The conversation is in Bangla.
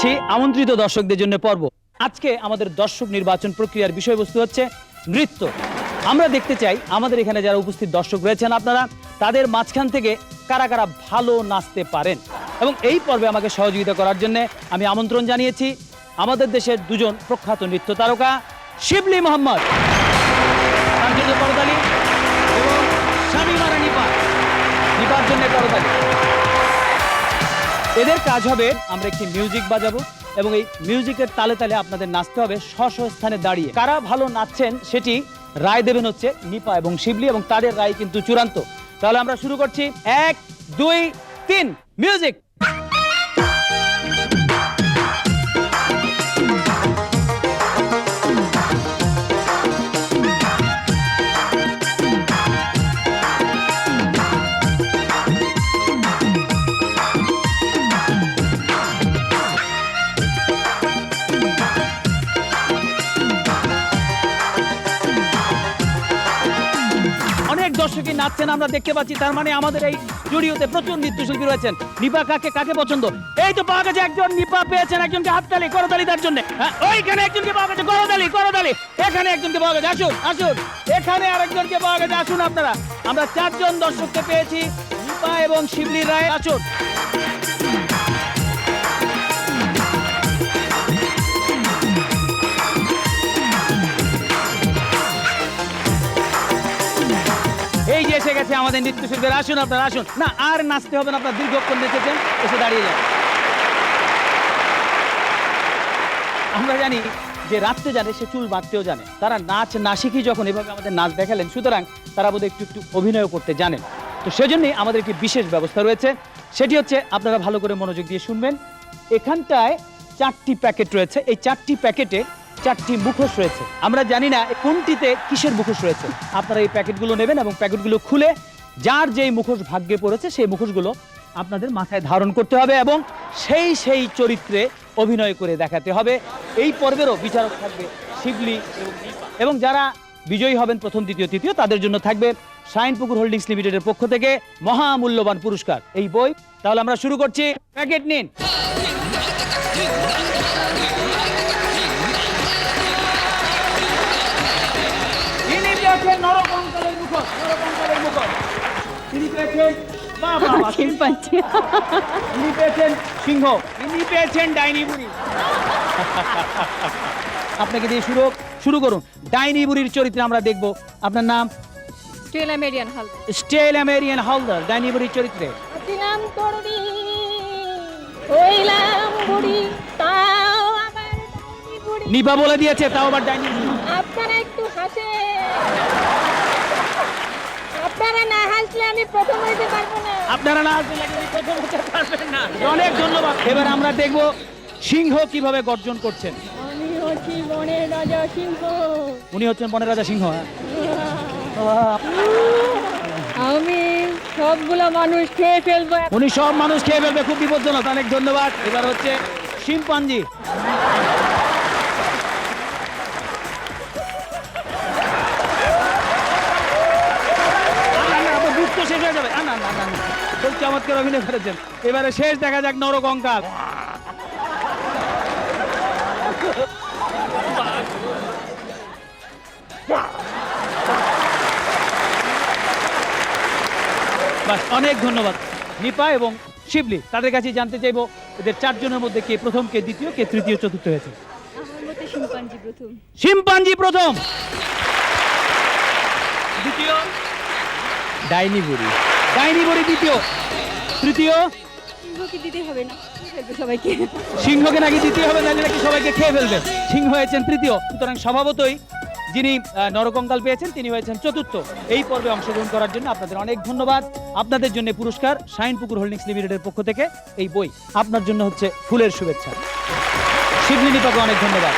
করছি আমন্ত্রিত দর্শকদের জন্য পর্ব। আজকে আমাদের দর্শক নির্বাচন প্রক্রিয়ার বিষয়বস্তু হচ্ছে নৃত্য। আমরা দেখতে চাই আমাদের এখানে যারা উপস্থিত দর্শক রয়েছেন আপনারা, তাদের মাঝখান থেকে কারা কারা ভালো নাচতে পারেন। এবং এই পর্বে আমাকে সহযোগিতা করার জন্য আমি আমন্ত্রণ জানিয়েছি আমাদের দেশের দুজন প্রখ্যাত নৃত্য তারকা, শিবলি মোহাম্মদ করতালি এবং শামিমা রানী পাল। নিপার জন্য করতালি। এদের কাজ হবে, আমরা একটি মিউজিক বাজাবো এবং এই মিউজিকের তালে তালে আপনাদের নাচতে হবে স্ব স্থানে দাঁড়িয়ে। কারা ভালো নাচছেন সেটি রায় দেবেন হচ্ছে নিপা এবং শিবলি এবং তাদের রায় কিন্তু চূড়ান্ত। তাহলে আমরা শুরু করছি। এক, দুই, তিন। মিউজিক দর্শকই নাচছেন আমরা দেখতে পাচ্ছি তার মানে আমাদের এই স্টুডিওতে প্রচুর নৃত্যশিল্পী রয়েছেন। নিপা কাকে কাকে পছন্দ? এই তো পাওয়া গেছে একজন নিপা পেয়েছেন একজনকে হাততালি করতালি তার জন্য। হ্যাঁ, ওইখানে একজনকে পাওয়া গেছে করতালি করতালি। এখানে একজনকে পাওয়া গেছে আসুন আসুন। এখানে আরেকজনকে পাওয়া গেছে আসুন আপনারা। আমরা চারজন দর্শককে পেয়েছি নিপা এবং শিবলি রায় আসুন। এসে গেছে আমাদের নৃত্যশিল্পীরা আসুন আপনারা, আসুন। না, আর নাচতে হবে না, আপনার দীর্ঘক্ষণ নেচেছেন এসে দাঁড়িয়ে যান। আমরা জানি যে রাত্রে জানে সে চুল বাঁধতেও জানে। তারা নাচ না শিখি যখন এভাবে আমাদের নাচ দেখালেন, সুতরাং তারা বোধহয় একটু একটু অভিনয় করতে জানেন। তো সেজন্যই আমাদের একটি বিশেষ ব্যবস্থা রয়েছে। সেটি হচ্ছে, আপনারা ভালো করে মনোযোগ দিয়ে শুনবেন। এখানটায় চারটি প্যাকেট রয়েছে। এই চারটি প্যাকেটে চারটি মুখোশ রয়েছে। আমরা জানি না কোনটিতে কিসের মুখোশ রয়েছে। আপনারা এই প্যাকেটগুলো নেবেন এবং প্যাকেটগুলো খুলে যার যেই মুখোশ ভাগ্যে পড়েছে, সেই মুখোশগুলো আপনাদের মাথায় ধারণ করতে হবে এবং সেই সেই চরিত্রে অভিনয় করে দেখাতে হবে। এই পর্বেরও বিচারক থাকবে শিবলি এবং যারা বিজয়ী হবেন প্রথম, দ্বিতীয়, তৃতীয়, তাদের জন্য থাকবে শাইনপুকুর হোল্ডিংস লিমিটেডের পক্ষ থেকে মহামূল্যবান পুরস্কার। এই বই। তাহলে আমরা শুরু করছি। প্যাকেট নিন। তিনি পেয়েছেন সিংহ ইনি পেয়েছেন ডাইনি বুড়ি আপনাকে দিয়ে শুরু শুরু করুন। ডাইনি বুড়ির চরিত্রে আমরা দেখব। আপনার নাম? স্টিল আমেরিয়ান হাল স্টেল আমেরিয়ান হালদার ডাইনি বুড়ির চরিত্রে। দিলাম তরুণী হইলাম বুড়ি তাও আবার নিপা বলে দিয়েছে তাও আবার ডাইনি আপনারা একটু হাসে। আপনারা না হাসলে আমি প্রথম হইতে পারব না। আপনারা না আসলে প্রথম হতে পারবেন না। অনেক ধন্যবাদ। এবার আমরা দেখব সিংহ কীভাবে গর্জন করছেন। আমি হচ্ছি বনের রাজা সিংহ। উনি হচ্ছেন বনের রাজা সিংহ হ্যাঁ। আমি সবগুলো মানুষ খেয়ে ফেলব। উনি সব মানুষ খেয়ে ফেলবে খুব বিপজ্জনক। অনেক ধন্যবাদ। এবার হচ্ছে শিম্পাঞ্জি। খুব চমৎকার অভিনয় করেছেন। এবারে শেষ দেখা যাক নরকঙ্কাল। বাস অনেক ধন্যবাদ। নিপা এবং শিবলি তাদের কাছে জানতে চাইব এদের চারজনের মধ্যে কে প্রথম কে দ্বিতীয় কে তৃতীয় চতুর্থ হয়েছে? শিম্পাঞ্জি প্রথম। শিম্পাঞ্জি প্রথম! দ্বিতীয়? ডাইনি বুড়ি। ডাইনি বড়ি দ্বিতীয়। তৃতীয়? সিংহকে দিতে হবে না। সবাইকে। সিংহকে নাকি দ্বিতীয় হবে নাকি নাকি সবাইকে খেয়ে ফেলবে। সিংহ হয়েছেন তৃতীয়। সুতরাং স্বভাবতই যিনি নরকঙ্কাল পেয়েছেন তিনি হয়েছেন চতুর্থ। এই পর্বে অংশগ্রহণ করার জন্য আপনাদের অনেক ধন্যবাদ। আপনাদের জন্য পুরস্কার শাইনপুকুর হোল্ডিংস লিমিটেডের পক্ষ থেকে এই বই। আপনার জন্য হচ্ছে ফুলের শুভেচ্ছা। শিবলি নিপাকে অনেক ধন্যবাদ।